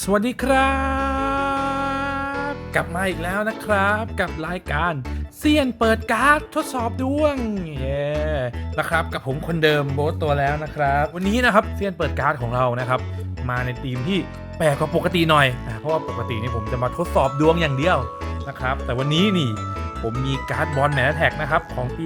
สวัสดีครับ กลับมาอีกแล้วนะครับกับรายการเซียนเปิดการ์ดทดสอบดวงเย้นะครับกับผมคนเดิมโบสตัวแล้วนะครับ วันนี้นะครับเซียนเปิดการ์ดของเรานะครับ มาในธีมที่แปลกกว่าปกติหน่อยนะเพราะว่าปกตินี่ผมจะมาทดสอบดวงอย่างเดียวนะครับ แต่วันนี้นี่ ผมมีการ์ดบอลแมนแท็กนะครับของปี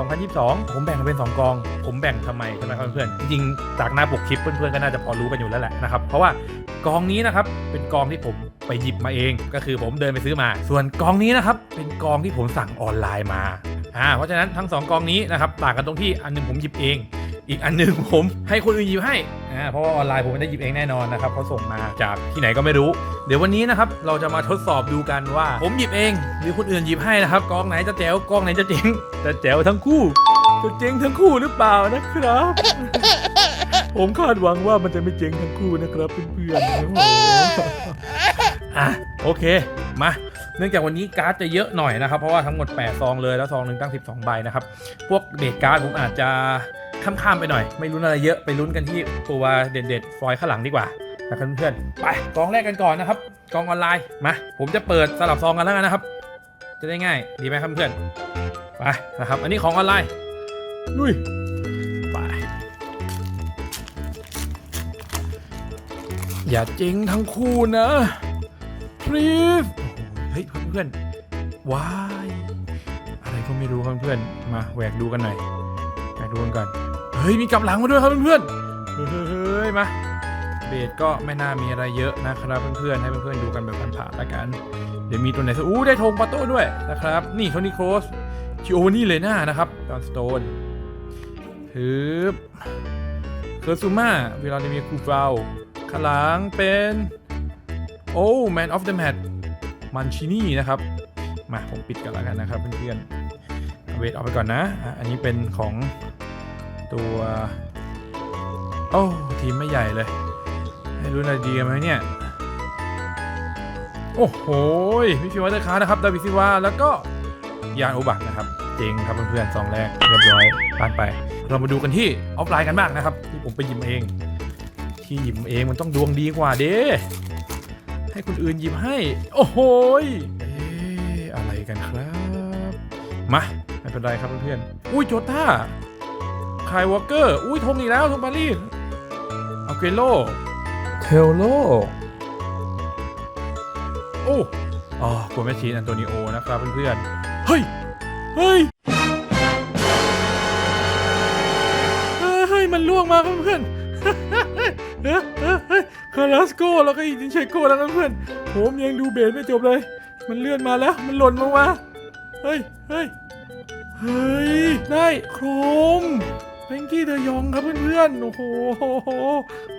2021-2022 ผมแบ่งเป็น 2 กอง ผมแบ่งทำไมใช่ไหมครับเพื่อนจริงๆจากหน้าปกคลิปเพื่อนๆก็น่าจะพอรู้กันอยู่แล้วแหละนะครับเพราะว่ากองนี้นะครับเป็นกองที่ผมไปหยิบมาเอง ก็คือผมเดินไปซื้อมา ส่วนกองนี้นะครับเป็นกองที่ผมสั่งออนไลน์มาอ่าเพราะฉะนั้นทั้งสองกองนี้นะครับต่างกันตรงที่อันหนึงผมหยิบเอง อีกอันหนึงผมให้คนอื่นหยิบให้อ่าเพราะว่าออนไลน์ผมไม่ได้หยิบเองแน่นอนนะครับเขาส่งมาจากที่ไหนก็ไม่รู้ เดี๋ยววันนี้นะครับเราจะมาทดสอบดูกันว่า ผมหยิบเอง หรือคนอื่นหยิบให้นะครับกองไหนจะแจ๋วกองไหนจะเจ๋งจะแจ๋วทั้งคู่จะเจ๋งทั้งคู่หรือเปล่านะครับ ผมคาดหวังว่ามันจะไม่เจ๋งทั้งคู่นะครับเพื่อนๆโอ้โหอะโอเคมาเนื่องจากวันนี้การ์ดจะเยอะหน่อยนะครับ เพราะว่าทั้งหมด 8 ซองเลยแล้วซองหนึ่งตั้ง 12 ใบนะครับ พวกเบรกการ์ดผมอาจจะ ข้ามๆไปหน่อย ไม่ลุ้นอะไรเยอะไปลุ้นกันที่ตัวเด็ดๆฟอยข้างหลังดีกว่านะครับเพื่อนๆไปกองแรกกันก่อนนะครับกองออนไลน์มาผมจะเปิดสลับซองกันแล้วกันนะครับ จะได้ง่ายดีไหมครับเพื่อนไปนะครับ อันนี้ของออนไลน์ลุยไปอย่าเจ๊งทั้งคู่นะ please เฮ้ยเพื่อนๆว้ายอะไรก็ไม่รู้ครับเพื่อนๆมาแหวกดูกันหน่อยแหวกดูกันก่อน เฮ้ยมีกลับหลังมาด้วยครับเพื่อนๆเฮ้ยมาเบสก็ไม่น่ามีอะไรเยอะนะครับเพื่อนๆให้เพื่อนๆดูกันแบบผ่านๆละกัน เดี๋ยวมีตัวไหนสักอู้ได้ธงปาโต้ด้วยนะครับ นี่โทนี่โครสชิโอนี่เลยหน่านะครับดอนสโตนฮึบเคอร์ซูมาเวลาเดมีคูฟาวขลังเป็นโอ้แมนออฟเดอะแมตมันชินี่นะครับ มาผมปิดกันแล้วกันนะครับเพื่อนๆเวทออกไปก่อนนะ อันนี้เป็นของ ตัว โอ้ทีมไม่ใหญ่เลยให้รู้อะไรดีกันไหมเนี่ย โอ้โหมิฟิวเตอร์คาร์นะครับ ดาวิซิวา แล้วก็ยานโอบักนะครับ เจ๋งครับเพื่อนๆซองแรก เรียบร้อยผ่านไป เรามาดูกันที่ออฟไลน์กันบ้างนะครับ ที่ผมไปหยิบเอง ที่หยิบเองมันต้องดวงดีกว่าเด้ให้คนอื่นหยิบให้ โอ้โหเอ๊ะอะไรกันครับ มา ไม่เป็นไรครับเพื่อนๆ อุ้ยโจต้า คายวอลเกอร์ อุ้ยธงอีกแล้วธงปารีสเอาเกโลเทลโล โอ้อ๋อโกเมชีนอันโตนิโอนะครับเพื่อนๆ เฮ้ย เฮ้ย เฮ้ยเฮ้ยมันล่วงมาครับเพื่อนๆเฮ้ยเฮ้ยเฮ้ยคาราสโกแล้วก็อีจินเชโกแล้วครับเพื่อน ผมยังดูเบสไม่จบเลย มันเลื่อนมาแล้ว มันหล่นลงมา เฮ้ย เฮ้ย เฮ้ย ได้โครม เ e งกี้เดยองครับเพื่อนๆ โอ้โห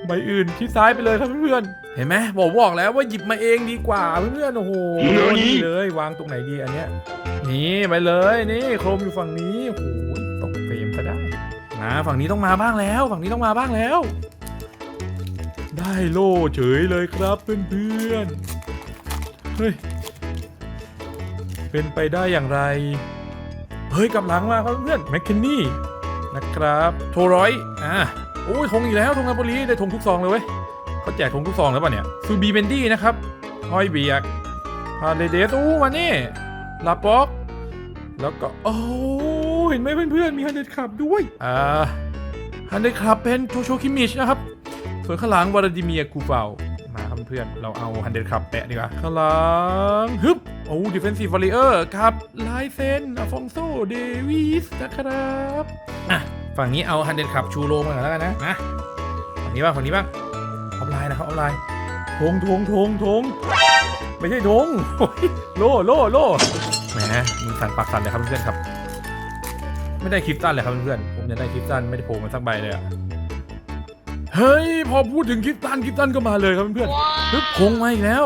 ใบอื่นที่ซ้ายไปเลยครับเพื่อนๆ เห็นไหมบอกบอกแล้วว่าหยิบมาเองดีกว่าเพื่อนๆ โอ้โหนี่เลยวางตรงไหนดีอันเนี้ย นี่ไปเลยนี่โครมอยู่ฝั่งนี้ โอ้โหตกเฟรมซะได้นะฝั่งนี้ต้องมาบ้างแล้ว ฝั่งนี้ต้องมาบ้างแล้ว ได้โล่เฉยเลยครับเพื่อนๆ เฮ้ย เป็นไปได้อย่างไร เฮ้ยกลับหลังมาครับเพื่อนแมคเคนนี่ นะครับโทร้อยอ่าโอ้ยธงอีกแล้วธงนาโปลีได้ธงทุกซองเลยเว้ยเขาแจกธงทุกซองแล้วป่ะเนี่ยซูบีเบนดี้นะครับฮอยเบียกพาเลเดสอู้มานี่ลาป็อก แล้วก็โอ้เห็นไหมเพื่อนๆมีฮันเด d ขับด้วยอ่าฮันเด d ขับเป็นโชโชคิมิชนะครับส่วนข้างหลังวลาดิเมียร์คูเฟลมาครับเพื่อนเราเอาฮันเด d ขับแปะดีกว่าข้างหลังฮึบโอ้ดิเฟนซีฟวอลเลเยอร์ครับลายเซนอฟองโซเดวิสนะครับ อะฝั่งนี้เอาฮันเด d ขับชูโรมาก่อนแล้วกันนะนะฝั่งนี้บ้างฝั่งนี้บ้างออฟไลน์นะครับออฟไลน์ทงทงทงทงไม่ใช่ทงโอ้ยโล่โล่โล่แหมมือสั่นปากสั่นเลยครับเพื่อนๆครับ ไม่ได้คลิปสั้นเลยครับเพื่อนๆผมจะได้คลิปสั้นไม่ได้โผล่มาสักใบเลยอะเฮ้ยพอพูดถึงคลิปสั้นคลิปสั้นก็มาเลยครับเพื่อนๆฮึบคงมาอีกแล้ว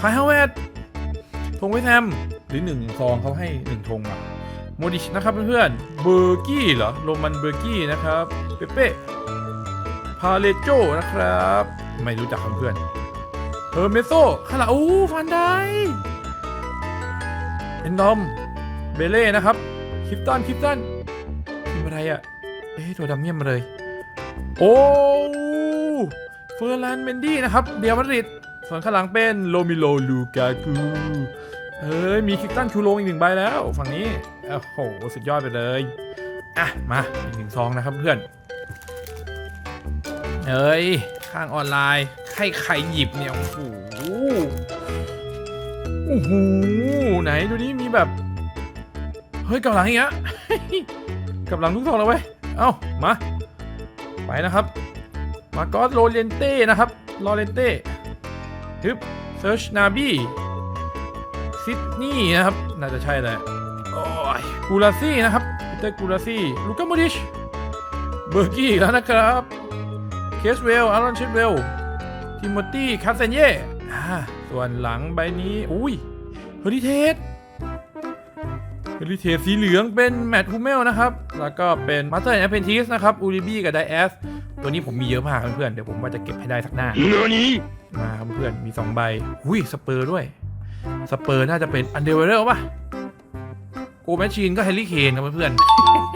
คายฮาวเวดธงไว้แทมหรือหนึ่งซองเขาให้หนึ่งธงอะ โมดิชนะครับเพื่อนๆเบอร์กี้เหรอ โรมันเบอร์กี้นะครับ เปเป้ พาเลโจนะครับ ไม่รู้จักเพื่อนเฮอร์เมโซคาราอูฟันไดเอ็นดอม เบเล่นะครับคริปตันคริปตันทีมอะไรอะเอ๊ะตัวดำเมี่ยมมาเลย โอ้เฟอร์แลนด์เมนดี้นะครับเบียมาริดส่วนข้างหลังเป็นโรมิโลลูกากูเฮ้ย มีคิกตันชูโรงอีกหนึ่งใบแล้ว ฝั่งนี้ โอ้โห สุดยอดไปเลย อะ มาอีกหนึ่งซองนะครับเพื่อนเอ้ย ข้างออนไลน์ใครใครหยิบเนี่ย โอ้โหโอ้โหไหนดูนี่มีแบบ เฮ้ยกลับหลังอีกอะกับหลังทุกซองเลยเว้ย เอ้า มา ไปนะครับ มาก็โรเลนเต้นะครับโรเลนเต้ฮึบเซิร์ชนาบี้ซิดนีย์นะครับ น่าจะใช่แหละ กูราซี่นะครับพีเตอร์กูราซี่ลูก้าโมดิชเบอร์กี้แล้วนะครับเคสเวลอารอนเชสเวลทิโมตี้คาเซนเย่อ่าส่วนหลังใบนี้ อุ้ยเฮอริเทสเฮอริเทสสีเหลืองเป็นแมตต์ฮูเมลนะครับ แล้วก็เป็นมาสเตอร์แอนด์เพนทิสนะครับ อูริบี้กับไดแอส ตัวนี้ผมมีเยอะมากเพื่อนๆเดี๋ยวผมว่าจะเก็บให้ได้สักหน้ามาครับเพื่อนมีสองใบหุยสเปอร์ด้วย สเปอร์น่าจะเป็นอันเดอร์เวลป่ะ โกแมชชีนก็แฮร์รี่เคนครับเพื่อน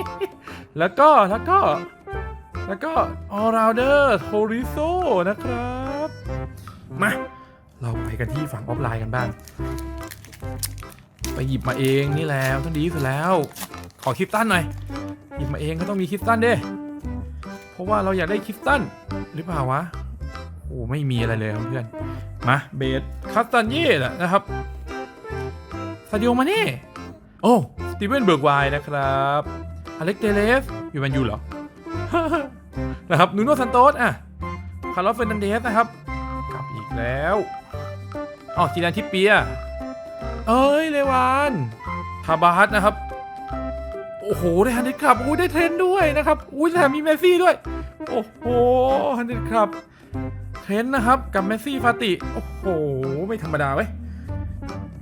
ๆ แล้วก็แล้วก็ แล้วก็ออราเดอร์โทริโซนะครับ มา เราไปกันที่ฝั่งออฟไลน์กันบ้าง ไปหยิบมาเองนี่แหละต้องดีสุดแล้ว ขอคลิปตันหน่อย หยิบมาเองก็ต้องมีคลิปตันเด้เพราะว่าเราอยากได้คริสตันหรือเปล่าวะ โอ้ไม่มีอะไรเลยครับเพื่อน มาเบสคัสตันเย่แหละนะครับซาดิโอมาเน่ โอ้สตีเวนเบิร์กไวนะครับอเล็กเตเลสอยู่แมนยูเหรอ นะครับนูโน่ซันโตสอะคาร์ลอสเฟรนันเดสนะครับกลับอีกแล้วอ๋อจีนันทิปเปีย เอ้ยเลวานทาบาสนะครับ โอ้โห ได้ฮันเดดครับโอ้ยได้เทรนด้วยนะครับอุ้ยแถมมีเมสซี่ด้วย โอ้โหฮันเดดครับ เทรนนะครับกับเมสซี่ฟาติ โอ้โห ไม่ธรรมดาเว้ย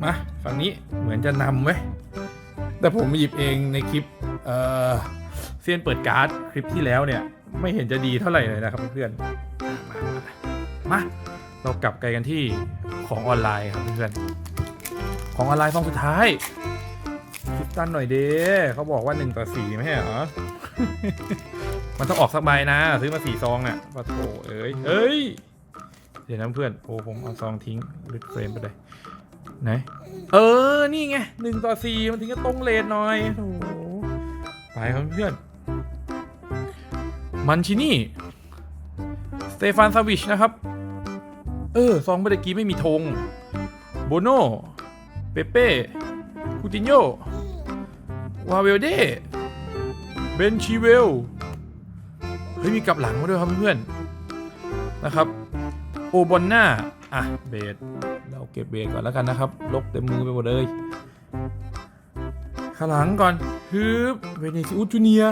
มาฝั่งนี้เหมือนจะนำเว้ย แต่ผมหยิบเองในคลิปเอ่อเซียนเปิดการ์ดคลิปที่แล้วเนี่ย ไม่เห็นจะดีเท่าไหร่เลยนะครับเพื่อนมามามาเรากลับไกลกันที่ของออนไลน์ครับเพื่อนของออนไลน์ฟองสุดท้ายคิดตันหน่อยเด้เขาบอกว่า1ต่อ4ไม่ใช่เหรอ มันต้องออกสักใบนะ ซื้อมาสี่ซองอะปะโถเอ้ยเอ้ย เดี๋ยวนะเพื่อนโอ้ผมเอาซองทิ้งลิดเฟรมไปเลย ไหน เออ นี่ไงหนึ่งต่อสี่มันถึงจะตรงเลทหน่อยโอ้โหไปครับเพื่อน มันชินี่ สเตฟานซาวิชนะครับ เออ ซองเมื่อกี้ไม่มีธง โบโนเปเป้ คูตินโย วาเวลเด เบนชีเวล เฮ้ย มีกลับหลังมาด้วยครับเพื่อนๆนะครับ โอบอนน่าอะ เบสเราเก็บเบสก่อนแล้วกันนะครับลกเต็มมือไปหมดเลยข้างหลังก่อนฮึบเวเนซิอุสจูเนีย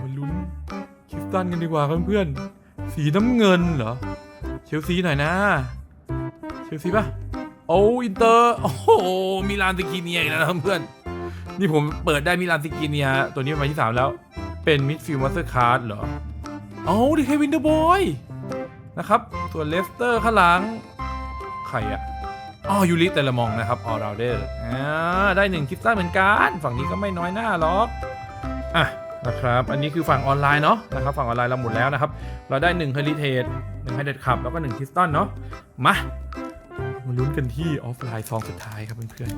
มาลุ้นคริสตันกันดีกว่าเพื่อนๆ สีน้ำเงินเหรอ เชลซีหน่อยนะ เชลซีป่ะโอ้อินเตอร์ โอ้โห มิลานสกิเนียอีกแล้วเพื่อนนี่ผมเปิดได้มิลานสกิเนีย ตัวนี้เป็นใบที่ 3 แล้ว เป็นมิดฟิลด์มาสเตอร์คาร์ดเหรอโอ้ดิเควินเดอร์บอย นะครับ ส่วนเลสเตอร์ข้างหลังใครอะอ๋อยูริเตเลมองนะครับออราเดอร์อ่าได้หนึ่งคริสตันเหมือนกัน ฝั่งนี้ก็ไม่น้อยหน้าหรอกอะนะครับอันนี้คือฝั่งออนไลน์เนาะนะครับฝั่งออนไลน์เราหมดแล้วนะครับ เราได้1 h e r i t a g e 1 h e r i t a g e ขับแล้วก็1คริสตันเนาะมามาลุ้นกันที่ออฟไลน์ซองสุดท้ายครับเพื่อน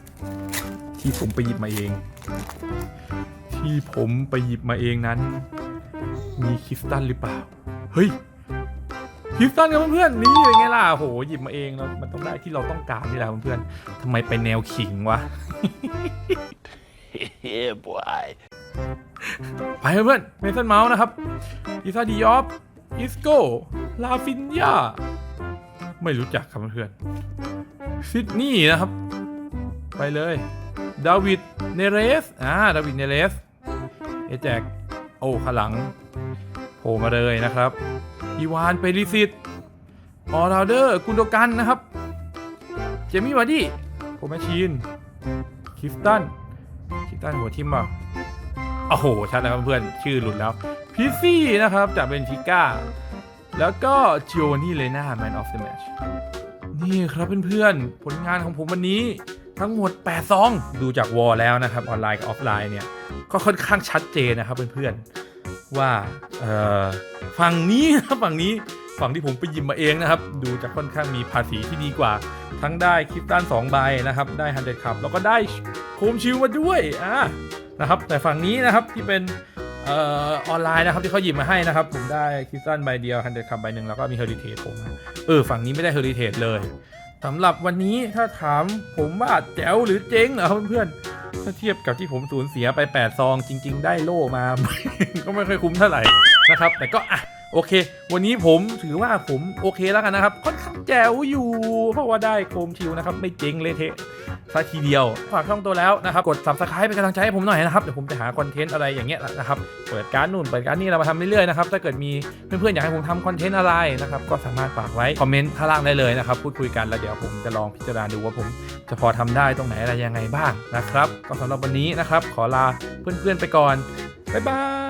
ๆที่ผมไปหยิบมาเอง ที่ผมไปหยิบมาเองนั้น มีคริสตันหรือเปล่า เฮ้ยคริสตันครับเพื่อนๆนี่เป็นไงล่ะโหหยิบมาเองแล้วมันต้องได้ที่เราต้องการนี่แหละเพื่อนๆทำไมไปแนวขิงวะ yeah, boy. ไปเพื่อนเมสันเมาส์นะครับอิซาดิออฟอิสโกลาฟินยาไม่รู้จักครับเพื่อนซิดนีย์นะครับ ไปเลยดาวิดเนเรสอ่าดาวิดเนเรสเอแจกโอ้ข้างหลังโผ ล่มาเลยนะครับอีวานเปริซิตออราเดอร์กุนโดกันนะครับ เจมี่วาร์ดี้โคแมชชีนคิสตันคิสตันหัวทิมอะโอ้โห ชัดแล้วครับเพื่อนชื่อหลุดแล้วพิซซี่นะครับจากเบนฟิก้า แล้วก็โจนี่เลนาแมนออฟเดอะแมชนี่ครับเพื่อนๆ ผลงานของผมวันนี้ทั้งหมด 8 ซอง ดูจากวอลแล้วนะครับ ออนไลน์กับออฟไลน์เนี่ย ก็ค่อนข้างชัดเจนนะครับเพื่อนๆ ว่าฝั่งนี้นะครับฝั่งนี้ฝั่งที่ผมไปยิบมาเองนะครับ ดูจะค่อนข้างมีภาษีที่ดีกว่า ทั้งได้คริปตัน2ใบนะครับ ได้ฮันเดคับแล้วก็ได้โคมชิลมาด้วยอ่านะครับ แต่ฝั่งนี้นะครับที่เป็นออนไลน์นะครับที่เขาหยิบมาให้นะครับ ผมได้คริปตันใบเดียวฮันเดคับใบหนึ่งแล้วก็มีเฮอริเทจผมเออฝั่งนี้ไม่ได้เฮอริเทจเลยสำหรับวันนี้ถ้าถามผมว่าแจ๋วหรือเจ๊งเหรอเพื่อนๆ ถ้าเทียบกับที่ผมสูญเสียไป 8 ซอง จริง ๆ ได้โล่มา ก็ไม่ค่อยคุ้มเท่าไหร่นะครับ แต่ก็อะโอเค วันนี้ผมถือว่าผมโอเคแล้วกันนะครับ ค่อนข้างแจ๋วอยู่ เพราะว่าได้โคมชิวนะครับ ไม่เจ๊งเลยเทะ ซะทีเดียว ฝากช่องตัวแล้วนะครับ กด subscribe เป็นกำลังใจให้ผมหน่อยนะครับ เดี๋ยวผมจะหาคอนเทนต์อะไรอย่างเงี้ยนะครับ เปิดการดนู่น เปิดการดนี่เรามาทำเรื่อยๆนะครับ ถ้าเกิดมีเพื่อนๆอยากให้ผมทำคอนเทนต์อะไรนะครับ ก็สามารถฝากไว้ คอมเมนต์ข้างล่างได้เลยนะครับ พูดคุยกันแล้วเดี๋ยวผมจะลองพิจารณาดูว่าผมจะพอทำได้ตรงไหนอะไรยังไงบ้างนะครับ ก็สำหรับวันนี้นะครับ ขอลาเพื่อนๆไปก่อน บ๊ายบาย